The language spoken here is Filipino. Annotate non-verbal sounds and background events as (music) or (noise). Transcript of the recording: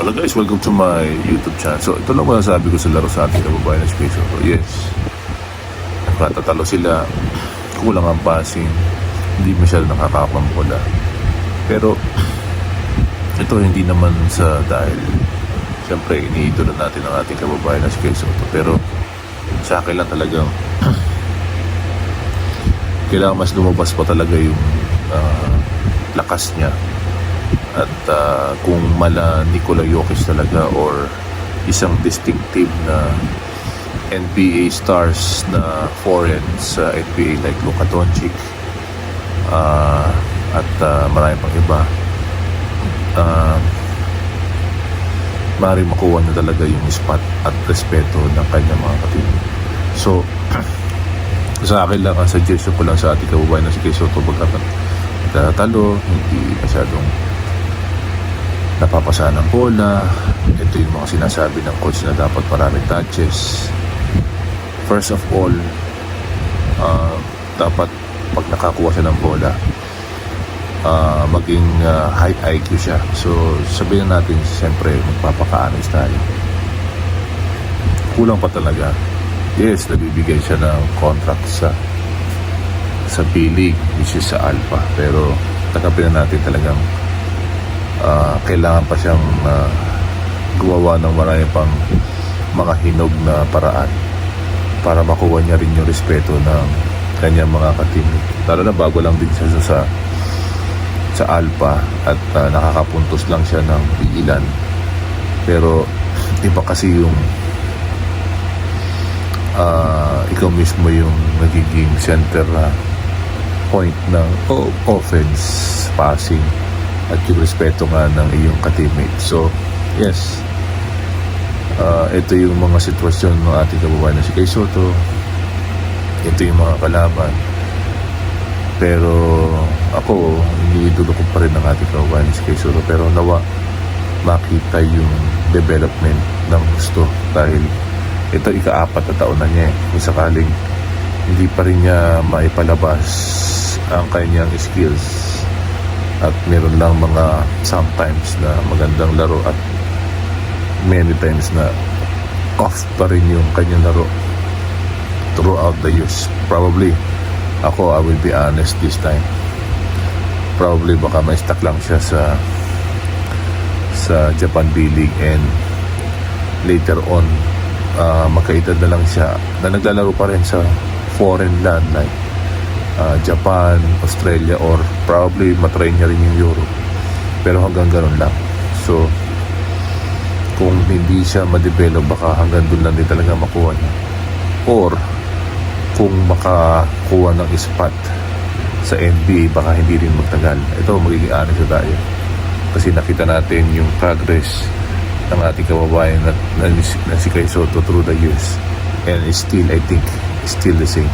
Hello guys, welcome to my YouTube channel. So ito lang masasabi ko sa laro sa ating kababayan na Space Auto. Yes, nakatatalo sila. Kulang ang passing. Hindi masyado nakakapambola. Pero ito hindi naman sa dahil siyempre iniidolo natin ang ating kababayan na Space Auto. Pero sa akin lang talagang (clears throat) kailangan mas lumabas pa talaga yung ah, lakas niya at ah, kung mala Nikola Jokic talaga or isang distinctive na NBA stars na foreign sa NBA like Luka Doncic ah, at ah, marami pang iba uh, maaaring makuha na talaga yung spot at respeto ng kanyang mga katimig. So, (clears throat) sa akin lang, ang suggestion ko lang sa ating kababayan na si Kay Soto magkatalo, hindi masyadong napapasaan ng bola. Ito yung mga sinasabi ng coach na dapat maraming touches. First of all, uh, dapat pag nakakuha siya ng bola, uh, maging uh, high IQ siya. So, sabihin natin, siyempre, magpapaka-honest tayo. Kulang pa talaga. Yes, nabibigay siya ng contract sa sa B-League, which is sa Alpha. Pero, takapin na natin talagang ah, kailangan pa siyang ah, gumawa ng marami pang mga hinog na paraan para makuha niya rin yung respeto ng kanyang mga katimig. Lalo na bago lang din siya sa, sa Alpha at ah, nakakapuntos lang siya ng ilan. Pero (laughs) iba kasi yung ah, ikaw mismo yung nagiging center na point ng offense, passing at yung respeto nga ng iyong ka-teammate. So, yes, ah, ito yung mga sitwasyon ng ating kababayan na si Kay Soto. Ito yung mga kalaban. Pero ako, iniidolo ko pa rin ang ating kababayan si Kay Soto. Pero nawa, makita yung development ng gusto dahil ito ika-apat na taon na niya eh. Kung sakaling hindi pa rin niya maipalabas ang kanyang skills at meron lang mga sometimes na magandang laro at many times na off pa rin yung kanyang laro throughout the years. Probably, ako, I will be honest this time. Probably baka may stuck lang siya sa sa Japan B-League and later on uh, magkaedad na lang siya na naglalaro pa rin sa foreign land like uh, Japan, Australia or probably matry niya rin yung Europe. Pero hanggang ganun lang. So kung hindi siya ma-develop baka hanggang doon lang din talaga makuha niya. Or kung makakuha ng spot sa NBA baka hindi rin magtagal. Ito magiging honest na tayo. Kasi nakita natin yung progress ng ating kababayan na, na, na si Kay Soto through the years. And still I think still the same